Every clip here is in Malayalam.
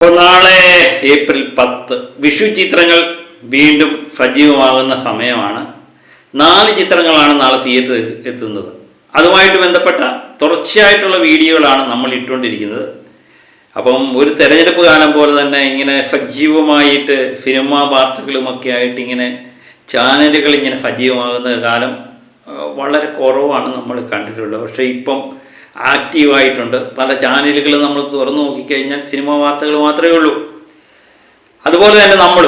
അപ്പോൾ നാളെ ഏപ്രിൽ പത്ത് വിഷു ചിത്രങ്ങൾ വീണ്ടും സജീവമാകുന്ന സമയമാണ്. നാല് ചിത്രങ്ങളാണ് നാളെ തിയേറ്ററിൽ എത്തുന്നത്. അതുമായിട്ട് ബന്ധപ്പെട്ട തുടർച്ചയായിട്ടുള്ള വീഡിയോകളാണ് നമ്മൾ ഇട്ടുകൊണ്ടിരിക്കുന്നത്. അപ്പം ഒരു തെരഞ്ഞെടുപ്പ് കാലം പോലെ തന്നെ ഇങ്ങനെ സജീവമായിട്ട് സിനിമാ വാർത്തകളുമൊക്കെ ആയിട്ട് ഇങ്ങനെ ചാനലുകൾ ഇങ്ങനെ സജീവമാകുന്ന കാലം വളരെ കുറവാണ് നമ്മൾ കണ്ടിട്ടുള്ളത്. പക്ഷേ ഇപ്പം ആക്റ്റീവായിട്ടുണ്ട്. പല ചാനലുകളും നമ്മൾ തുറന്നു നോക്കിക്കഴിഞ്ഞാൽ സിനിമ വാർത്തകൾ മാത്രമേ ഉള്ളൂ. അതുപോലെ തന്നെ നമ്മൾ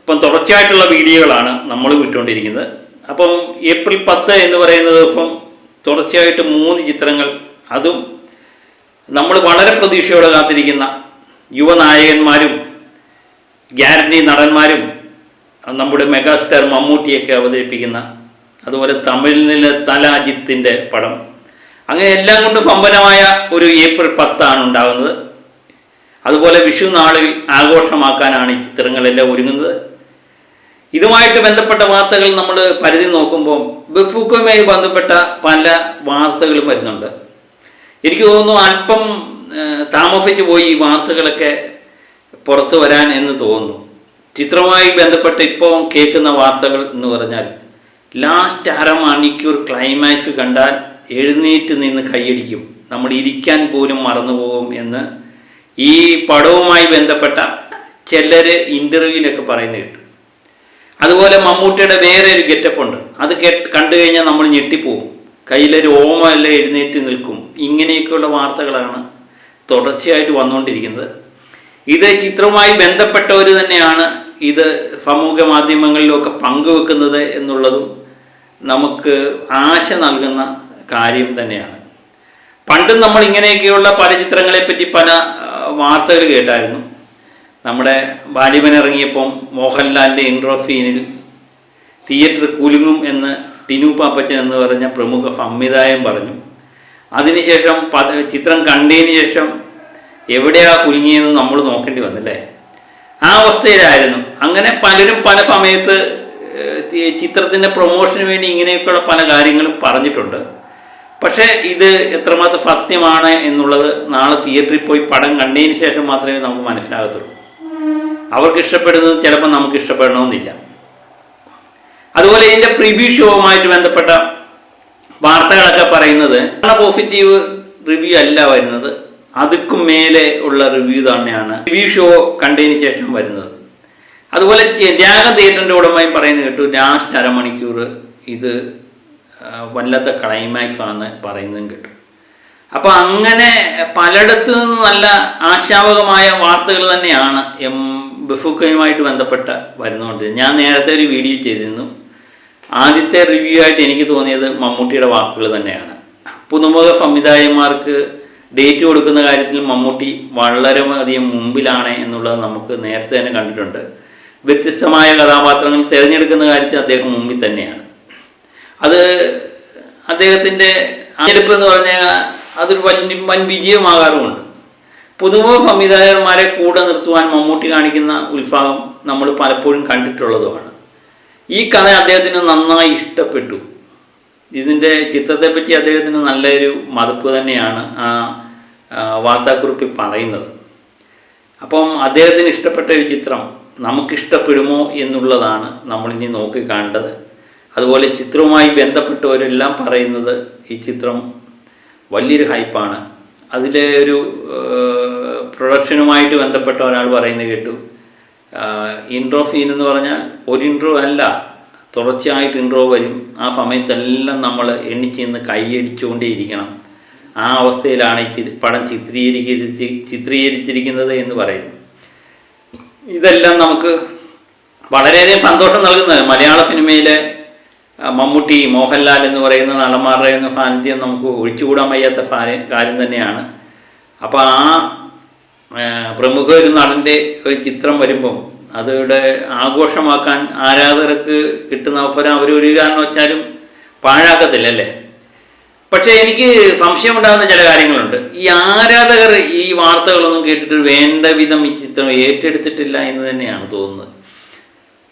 ഇപ്പം തുടർച്ചയായിട്ടുള്ള വീഡിയോകളാണ് നമ്മൾ വിട്ടുകൊണ്ടിരിക്കുന്നത് അപ്പം ഏപ്രിൽ പത്ത് എന്ന് പറയുന്നത് ഇപ്പം തുടർച്ചയായിട്ട് മൂന്ന് ചിത്രങ്ങൾ. അതും നമ്മൾ വളരെ പ്രതീക്ഷയോടെ കാത്തിരിക്കുന്ന യുവനായകന്മാരും ഗ്യാരണ്ടി നടന്മാരും നമ്മുടെ മെഗാസ്റ്റാർ മമ്മൂട്ടിയൊക്കെ അവതരിപ്പിക്കുന്ന അതുപോലെ നിന്ന് തലാജിത്തിന്റെ പടം. അങ്ങനെ എല്ലാം കൊണ്ടും സമ്പന്നമായ ഒരു ഏപ്രിൽ പത്താണ് ഉണ്ടാകുന്നത്. അതുപോലെ വിഷു നാളിൽ ആഘോഷമാക്കാനാണ് ഈ ചിത്രങ്ങളെല്ലാം ഒരുങ്ങുന്നത്. ഇതുമായിട്ട് ബന്ധപ്പെട്ട വാർത്തകൾ നമ്മൾ പരിധി നോക്കുമ്പോൾ ബഫൂക്കുമായി ബന്ധപ്പെട്ട പല വാർത്തകളും വരുന്നുണ്ട്. എനിക്ക് തോന്നുന്നു അല്പം താമസിച്ചു പോയി ഈ വാർത്തകളൊക്കെ പുറത്തു വരാൻ എന്ന് തോന്നുന്നു. ചിത്രവുമായി ബന്ധപ്പെട്ട് ഇപ്പോൾ കേൾക്കുന്ന വാർത്തകൾ എന്ന് പറഞ്ഞാൽ ലാസ്റ്റ് അരമണിക്കൂർ ക്ലൈമാക്സ് കണ്ടാൽ എഴുന്നേറ്റ് നിന്ന് കൈയടിക്കും. നമ്മൾ ഇരിക്കാൻ പോലും മറന്നുപോകും എന്ന് ഈ പടവുമായി ബന്ധപ്പെട്ട ചിലർ ഇന്റർവ്യൂവിലൊക്കെ പറയുന്നത് കേട്ടു. അതുപോലെ മമ്മൂട്ടിയുടെ വേറെ ഒരു ഗെറ്റപ്പ് ഉണ്ട്. അത് കേട്ട് കണ്ടു കഴിഞ്ഞാൽ നമ്മൾ ഞെട്ടിപ്പോവും കയ്യിലൊരു ഓമല്ല എഴുന്നേറ്റ് നിൽക്കും. ഇങ്ങനെയൊക്കെയുള്ള വാർത്തകളാണ് തുടർച്ചയായിട്ട് വന്നുകൊണ്ടിരിക്കുന്നത്. ഇത് ചിത്രവുമായി ബന്ധപ്പെട്ടവർ തന്നെയാണ് ഇത് സമൂഹ മാധ്യമങ്ങളിലൊക്കെ പങ്കുവെക്കുന്നത് എന്നുള്ളതും നമുക്ക് ആശ നൽകുന്ന കാര്യം തന്നെയാണ്. പണ്ടും നമ്മൾ ഇങ്ങനെയൊക്കെയുള്ള പല ചിത്രങ്ങളെപ്പറ്റി പല വാർത്തകൾ കേട്ടായിരുന്നു. നമ്മുടെ ബാലിബൻ ഇറങ്ങിയപ്പം മോഹൻലാലിന്റെ ഇൻട്രോഫീനിൽ തിയേറ്റർ കുലുങ്ങും എന്ന് ടിനു പാപ്പച്ചൻ എന്ന് പറഞ്ഞ പ്രമുഖ സംവിധായകൻ പറഞ്ഞു. അതിനുശേഷം പത ചിത്രം കണ്ടതിന് ശേഷം എവിടെയാ കുലുങ്ങിയെന്ന് നമ്മൾ നോക്കേണ്ടി വന്നില്ലേ? ആ അവസ്ഥയിലായിരുന്നു. അങ്ങനെ പലരും പല സമയത്ത് ചിത്രത്തിന്റെ പ്രൊമോഷന് വേണ്ടി ഇങ്ങനെയൊക്കെയുള്ള പല കാര്യങ്ങളും പറഞ്ഞിട്ടുണ്ട്. പക്ഷേ ഇത് എത്രമാത്രം സത്യമാണ് എന്നുള്ളത് നാളെ തിയേറ്ററിൽ പോയി പടം കണ്ടതിന് ശേഷം മാത്രമേ നമുക്ക് മനസ്സിലാകത്തുള്ളൂ. അവർക്ക് ഇഷ്ടപ്പെടുന്നത് ചിലപ്പോൾ നമുക്ക് ഇഷ്ടപ്പെടണമെന്നില്ല. അതുപോലെ ഇതിന്റെ പ്രിവ്യൂ ഷോവുമായിട്ട് ബന്ധപ്പെട്ട വാർത്തകളൊക്കെ പറയുന്നത് പോസിറ്റീവ് റിവ്യൂ അല്ല വരുന്നത്. അതുക്കും മേലെ ഉള്ള റിവ്യൂ തന്നെയാണ് റിവ്യൂ ഷോ കണ്ടതിന് ശേഷം വരുന്നത്. അതുപോലെ ത്യാഗ തിയേറ്ററിന്റെ ഉടമയും പറയുന്നത് കേട്ടു ലാസ്റ്റ് അരമണിക്കൂർ ഇത് വല്ലാത്ത ക്ലൈമാക്സ് ആണെന്ന് പറയുന്നതും കേട്ടു. അപ്പോൾ അങ്ങനെ പലയിടത്തു നിന്ന് നല്ല ആശാവകമായ വാർത്തകൾ തന്നെയാണ് എം ബഫുക്കയുമായിട്ട് ബന്ധപ്പെട്ട വരുന്നുകൊണ്ടിരുന്നത്. ഞാൻ നേരത്തെ ഒരു വീഡിയോ ചെയ്തിരുന്നു. ആദ്യത്തെ റിവ്യൂ ആയിട്ട് എനിക്ക് തോന്നിയത് മമ്മൂട്ടിയുടെ വാക്കുകൾ തന്നെയാണ്. പുതുമുഖ സംവിധായകന്മാർക്ക് ഡേറ്റ് കൊടുക്കുന്ന കാര്യത്തിൽ മമ്മൂട്ടി വളരെയധികം മുമ്പിലാണ് എന്നുള്ളത് നമുക്ക് നേരത്തെ തന്നെ കണ്ടിട്ടുണ്ട്. വ്യത്യസ്തമായ കഥാപാത്രങ്ങൾ തിരഞ്ഞെടുക്കുന്ന കാര്യത്തിൽ അദ്ദേഹം മുമ്പിൽ തന്നെയാണ്. അത് അദ്ദേഹത്തിന്റെ തിരഞ്ഞെടുപ്പ് എന്ന് പറഞ്ഞാൽ അതൊരു വൻ വൻ വിജയമാകാറുമുണ്ട്. പുതുമ സംവിധായകന്മാരെ കൂടെ നിർത്തുവാൻ മമ്മൂട്ടി കാണിക്കുന്ന ഉത്സാഹം നമ്മൾ പലപ്പോഴും കണ്ടിട്ടുള്ളതുമാണ്. ഈ കഥ അദ്ദേഹത്തിന് നന്നായി ഇഷ്ടപ്പെട്ടു. ഇതിന്റെ ചിത്രത്തെപ്പറ്റി അദ്ദേഹത്തിന് നല്ലൊരു മതിപ്പ് തന്നെയാണ് ആ വാർത്താക്കുറിപ്പിൽ പറയുന്നത്. അപ്പം അദ്ദേഹത്തിന് ഇഷ്ടപ്പെട്ട ഒരു ചിത്രം നമുക്കിഷ്ടപ്പെടുമോ എന്നുള്ളതാണ് നമ്മളിനി നോക്കി കാണേണ്ടത്. അതുപോലെ ചിത്രവുമായി ബന്ധപ്പെട്ടവരെല്ലാം പറയുന്നത് ഈ ചിത്രം വലിയൊരു ഹൈപ്പാണ്. അതിലെ ഒരു പ്രൊഡക്ഷനുമായിട്ട് ബന്ധപ്പെട്ട ഒരാൾ പറയുന്നത് കേട്ടു. ഇൻട്രോ സീൻ എന്ന് പറഞ്ഞാൽ ഒരു ഇൻട്രോ അല്ല തുടർച്ചയായിട്ട് ഇൻട്രോ വരും. ആ സമയത്തെല്ലാം നമ്മൾ എണ്ണിച്ച് നിന്ന് കൈയടിച്ചുകൊണ്ടേയിരിക്കണം. ആ അവസ്ഥയിലാണ് ഈ പടം ചിത്രീകരിച്ച് ചിത്രീകരിച്ചിരിക്കുന്നത് എന്ന് പറയുന്നു ഇതെല്ലാം നമുക്ക് വളരെയധികം സന്തോഷം നൽകുന്നത് മലയാള സിനിമയിലെ മമ്മൂട്ടി മോഹൻലാൽ എന്ന് പറയുന്ന നടന്മാരുടെ എന്ന സാന്നിധ്യം നമുക്ക് ഒഴിച്ചുകൂടാൻ വയ്യാത്ത കാര്യം തന്നെയാണ്. അപ്പോൾ ആ പ്രമുഖ ഒരു നടന്റെ ഒരു ചിത്രം വരുമ്പം അതിവിടെ ആഘോഷമാക്കാൻ ആരാധകർക്ക് കിട്ടുന്ന അവസരം അവർ ഒരു കാരണം വെച്ചാലും പാഴാക്കത്തില്ലല്ലേ? പക്ഷേ എനിക്ക് സംശയമുണ്ടാകുന്ന ചില കാര്യങ്ങളുണ്ട്. ഈ ആരാധകർ ഈ വാർത്തകളൊന്നും കേട്ടിട്ട് വേണ്ട വിധം ഈ ചിത്രം ഏറ്റെടുത്തിട്ടില്ല എന്ന് തന്നെയാണ് തോന്നുന്നത്.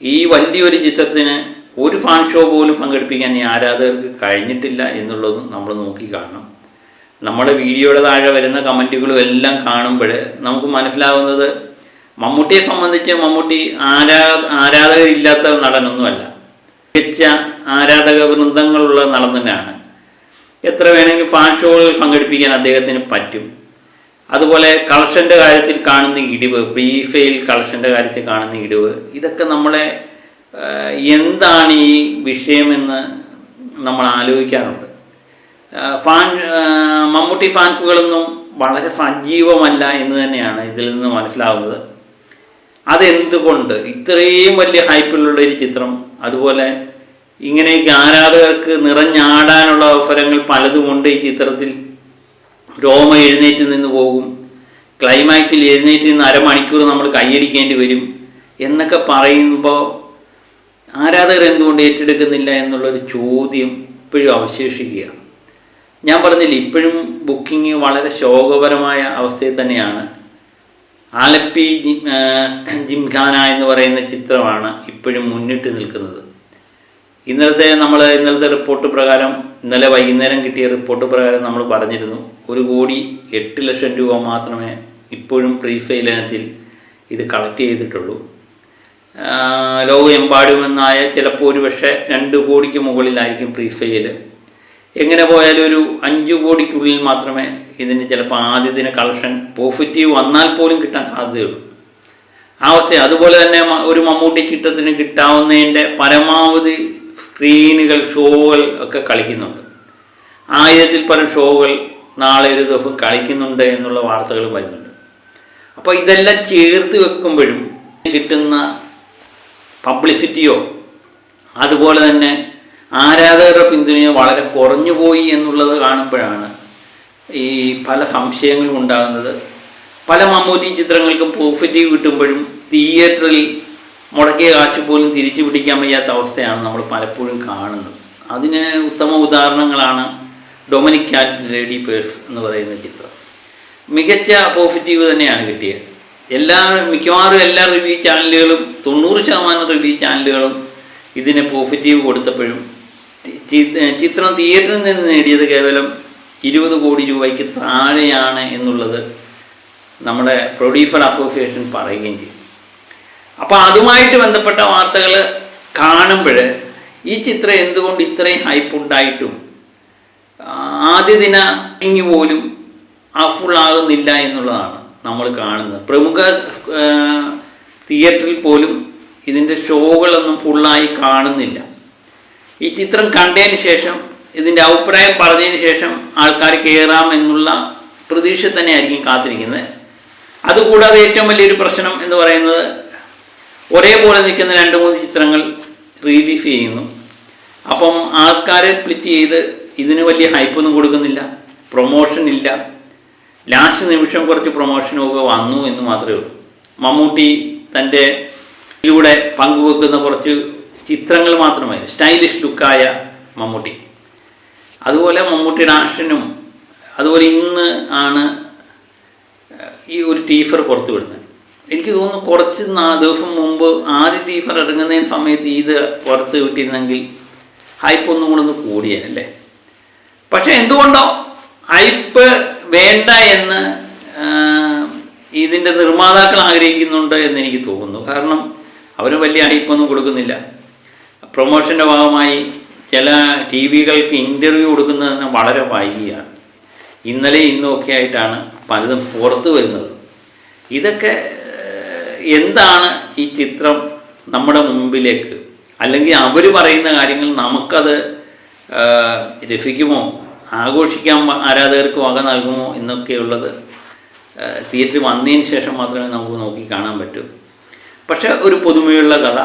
ഈ വലിയൊരു ചിത്രത്തിന് ഒരു ഫാൻ ഷോ പോലും പങ്കെടുപ്പിക്കാൻ ഈ ആരാധകർക്ക് കഴിഞ്ഞിട്ടില്ല എന്നുള്ളതും നമ്മൾ നോക്കി കാണണം. നമ്മുടെ വീഡിയോയുടെ താഴെ വരുന്ന കമന്റുകളും എല്ലാം കാണുമ്പോൾ നമുക്ക് മനസ്സിലാവുന്നത് മമ്മൂട്ടിയെ സംബന്ധിച്ച് മമ്മൂട്ടി ആരാ ആരാധകരില്ലാത്ത നടനൊന്നുമല്ല. മികച്ച ആരാധക വൃന്ദങ്ങളുള്ള നടൻ തന്നെയാണ്. എത്ര വേണമെങ്കിൽ ഫാൻ ഷോകളിൽ പങ്കെടുപ്പിക്കാൻ അദ്ദേഹത്തിന് പറ്റും. അതുപോലെ കളക്ഷന്റെ കാര്യത്തിൽ കാണുന്ന ഇടിവ് പ്രീ കളക്ഷന്റെ കാര്യത്തിൽ കാണുന്ന ഇടിവ് ഇതൊക്കെ നമ്മളെ എന്താണ് ഈ വിഷയമെന്ന് നമ്മൾ ആലോചിക്കാറുണ്ട്. ഫാൻ മമ്മൂട്ടി ഫാൻസുകളൊന്നും വളരെ സജീവമല്ല എന്ന് തന്നെയാണ് ഇതിൽ നിന്ന് മനസ്സിലാവുന്നത്. അതെന്തുകൊണ്ട്? ഇത്രയും വലിയ ഹൈപ്പിലുള്ള ഒരു ചിത്രം അതുപോലെ ഇങ്ങനെയൊക്കെ ആരാധകർക്ക് നിറഞ്ഞാടാനുള്ള അവസരങ്ങൾ പലതുമുണ്ട് ഈ ചിത്രത്തിൽ. രോമ എഴുന്നേറ്റ് നിന്ന് പോകും ക്ലൈമാക്സിൽ എഴുന്നേറ്റ് നിന്ന് അരമണിക്കൂർ നമ്മൾ കൈയടിക്കേണ്ടി വരും എന്നൊക്കെ പറയുമ്പോൾ ആരാധകർ എന്തുകൊണ്ട് ഏറ്റെടുക്കുന്നില്ല എന്നുള്ളൊരു ചോദ്യം ഇപ്പോഴും അവശേഷിക്കുകയാണ് ഞാൻ പറഞ്ഞില്ല ഇപ്പോഴും ബുക്കിംഗ് വളരെ ശോകപരമായ അവസ്ഥയിൽ തന്നെയാണ്. ആലപ്പി ജിംഖാന എന്ന് പറയുന്ന ചിത്രമാണ് ഇപ്പോഴും മുന്നിട്ട് നിൽക്കുന്നത്. ഇന്നലത്തെ നമ്മൾ ഇന്നലത്തെ റിപ്പോർട്ട് പ്രകാരം ഇന്നലെ വൈകുന്നേരം കിട്ടിയ റിപ്പോർട്ട് പ്രകാരം നമ്മൾ പറഞ്ഞിരുന്നു ഒരു കോടി എട്ട് ലക്ഷം രൂപ മാത്രമേ ഇപ്പോഴും ഇനത്തിൽ ഇത് കളക്ട് ചെയ്തിട്ടുള്ളൂ. ലോകമെമ്പാടുമെന്നായ ചിലപ്പോൾ ഒരു പക്ഷേ രണ്ട് കോടിക്ക് മുകളിലായിരിക്കും പ്രീഫെയിൽ എങ്ങനെ പോയാലും ഒരു അഞ്ച് കോടിക്കുള്ളിൽ മാത്രമേ ഇതിന് ചിലപ്പോൾ ആദ്യ ദിന കളക്ഷൻ പോസിറ്റീവ് വന്നാൽ പോലും കിട്ടാൻ സാധ്യതയുള്ളൂ. ആ അവസ്ഥ. അതുപോലെ തന്നെ ഒരു മമ്മൂട്ടി ചിത്രത്തിന് കിട്ടാവുന്നതിന്റെ പരമാവധി സ്ക്രീനുകൾ ഷോകൾ ഒക്കെ കളിക്കുന്നുണ്ട്. ആയിരത്തിൽ പരം ഷോകൾ നാളെ ഒരു ദിവസം കളിക്കുന്നുണ്ട് എന്നുള്ള വാർത്തകൾ വരുന്നുണ്ട്. അപ്പോൾ ഇതെല്ലാം ചേർത്ത് വെക്കുമ്പോഴും കിട്ടുന്ന പബ്ലിസിറ്റിയോ അതുപോലെ തന്നെ ആരാധകരുടെ പിന്തുണയോ വളരെ കുറഞ്ഞുപോയി എന്നുള്ളത് കാണുമ്പോഴാണ് ഈ പല സംശയങ്ങളും ഉണ്ടാകുന്നത്. പല മമ്മൂട്ടി ചിത്രങ്ങൾക്കും പോസിറ്റീവ് കിട്ടുമ്പോഴും തിയേറ്ററിൽ മുടക്കിയ കാശ് പോലും തിരിച്ചു പിടിക്കാൻ വയ്യാത്ത അവസ്ഥയാണ് നമ്മൾ പലപ്പോഴും കാണുന്നത്. അതിന് ഉത്തമ ഉദാഹരണങ്ങളാണ് ഡൊമിനിക് കാറ്റ് ലേഡി പേഴ്സ് എന്ന് പറയുന്ന ചിത്രം. മികച്ച പോസിറ്റീവ് തന്നെയാണ് കിട്ടിയത്. എല്ലാ മിക്കവാറും എല്ലാ റിവ്യൂ ചാനലുകളും തൊണ്ണൂറ് ശതമാനം റിവ്യൂ ചാനലുകളും ഇതിന് പോസിറ്റീവ് കൊടുത്തപ്പോഴും ചിത്രം തിയേറ്ററിൽ നിന്ന് നേടിയത് കേവലം ഇരുപത് കോടി രൂപയ്ക്ക് താഴെയാണ് എന്നുള്ളത് നമ്മുടെ പ്രൊഡ്യൂസർ അസോസിയേഷൻ പറയുകയും ചെയ്തു അപ്പോൾ അതുമായിട്ട് ബന്ധപ്പെട്ട വാർത്തകൾ കാണുമ്പോൾ ഈ ചിത്രം എന്തുകൊണ്ട് ഇത്രയും ഹൈപ്പ് ഉണ്ടായിട്ടും ആദ്യ ദിന പോലും ആ ഫുൾ ആകുന്നില്ല എന്നുള്ളതാണ്. നമ്മൾ കാണുന്നത്. പ്രമുഖ തിയേറ്ററിൽ പോലും ഇതിന്റെ ഷോകളൊന്നും ഫുള്ളായി കാണുന്നില്ല. ഈ ചിത്രം കണ്ടതിന് ശേഷം ഇതിന്റെ അഭിപ്രായം പറഞ്ഞതിന് ശേഷം ആൾക്കാർ കയറാം എന്നുള്ള പ്രതീക്ഷ തന്നെയായിരിക്കും കാത്തിരിക്കുന്നത്. അതുകൂടാതെ ഏറ്റവും വലിയൊരു പ്രശ്നം എന്ന് പറയുന്നത് ഒരേപോലെ നിൽക്കുന്ന രണ്ട് മൂന്ന് ചിത്രങ്ങൾ റിലീഫ് ചെയ്യുന്നു. അപ്പം ആൾക്കാരെ സ്പ്ലിറ്റ് ചെയ്ത് ഇതിന് വലിയ ഹൈപ്പൊന്നും കൊടുക്കുന്നില്ല. പ്രൊമോഷൻ ഇല്ല. ലാസ്റ്റ് നിമിഷം കുറച്ച് പ്രൊമോഷനൊക്കെ വന്നു എന്ന് മാത്രമേ ഉള്ളൂ. മമ്മൂട്ടി തന്റെ ഇതിലൂടെ പങ്കുവെക്കുന്ന കുറച്ച് ചിത്രങ്ങൾ മാത്രമേ സ്റ്റൈലിഷ് ലുക്കായ മമ്മൂട്ടി. അതുപോലെ മമ്മൂട്ടിയുടെ ആക്ഷനും അതുപോലെ ഇന്ന് ആണ് ഈ ഒരു ടീഫർ പുറത്തു വിടുന്നത്. എനിക്ക് തോന്നുന്നു കുറച്ച് ദിവസം മുമ്പ് ആദ്യ ടീഫർ ഇറങ്ങുന്നതിന് സമയത്ത് ഇത് പുറത്ത് വിട്ടിരുന്നെങ്കിൽ ഹൈപ്പ് ഒന്നും കൂടെ ഒന്ന് കൂടിയാനല്ലേ പക്ഷേ എന്തുകൊണ്ടോ ഹൈപ്പ് വേണ്ട എന്ന് ഇതിന്റെ നിർമ്മാതാക്കൾ ആഗ്രഹിക്കുന്നുണ്ട് എന്ന് എനിക്ക് തോന്നുന്നു. കാരണം അവർ വലിയ ഹൈപ്പൊന്നും കൊടുക്കുന്നില്ല. പ്രൊമോഷന്റെ ഭാഗമായി ചില ടി വികൾക്ക് ഇന്റർവ്യൂ കൊടുക്കുന്നതിന് വളരെ വൈകിയാണ്. ഇന്നലെ ഇന്നും ഒക്കെ ആയിട്ടാണ് പലതും പുറത്തു വരുന്നത്. ഇതൊക്കെ എന്താണ് ഈ ചിത്രം നമ്മുടെ മുമ്പിലേക്ക്? അല്ലെങ്കിൽ അവർ പറയുന്ന കാര്യങ്ങൾ നമുക്കത് രസിക്കുമോ? ആഘോഷിക്കാൻ ആരാധകർക്ക് വക നൽകുമോ എന്നൊക്കെയുള്ളത് തിയേറ്ററിൽ വന്നതിന് ശേഷം മാത്രമേ നമുക്ക് നോക്കി കാണാൻ പറ്റൂ. പക്ഷെ ഒരു പുതുമയുള്ള കഥ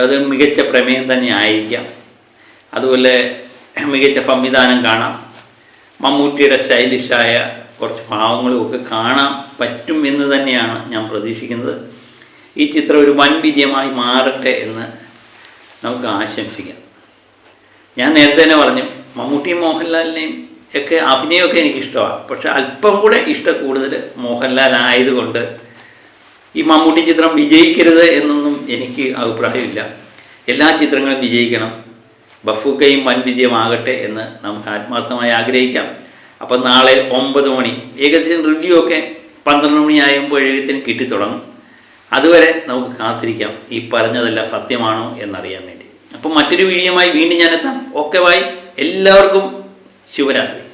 അത് മികച്ച പ്രമേയം തന്നെ ആയിരിക്കാം. അതുപോലെ മികച്ച സംവിധാനം കാണാം. മമ്മൂട്ടിയുടെ സ്റ്റൈലിഷായ കുറച്ച് ഭാവങ്ങളും ഒക്കെ കാണാൻ പറ്റും എന്ന് തന്നെയാണ് ഞാൻ പ്രതീക്ഷിക്കുന്നത്. ഈ ചിത്രം ഒരു വൻ വിജയമായി മാറട്ടെ എന്ന് നമുക്ക് ആശംസിക്കാം. ഞാൻ നേരത്തെ തന്നെ പറഞ്ഞു മമ്മൂട്ടിയും മോഹൻലാലിനെയും ഒക്കെ അഭിനയമൊക്കെ എനിക്കിഷ്ടമാണ്. പക്ഷെ അല്പം കൂടെ ഇഷ്ടം കൂടുതൽ മോഹൻലാൽ ആയതുകൊണ്ട് ഈ മമ്മൂട്ടി ചിത്രം വിജയിക്കരുത് എന്നൊന്നും എനിക്ക് അഭിപ്രായമില്ല. എല്ലാ ചിത്രങ്ങളും വിജയിക്കണം. ബഫൂക്കയും വൻ വിജയമാകട്ടെ എന്ന് നമുക്ക് ആത്മാർത്ഥമായി ആഗ്രഹിക്കാം. അപ്പം നാളെ ഒമ്പത് മണി ഏകദേശം റിവ്യൂ ഒക്കെ പന്ത്രണ്ട് മണി മണിയാകുമ്പോഴേക്കും കിട്ടിത്തുടങ്ങും. അതുവരെ നമുക്ക് കാത്തിരിക്കാം. ഈ പറഞ്ഞതെല്ലാം സത്യമാണോ എന്നറിയാൻ വേണ്ടി. അപ്പം മറ്റൊരു വീഡിയോയുമായി വീണ്ടും ഞാനെത്താം ഓക്കെ ബായ് എല്ലാവർക്കും ശുഭരാത്രി.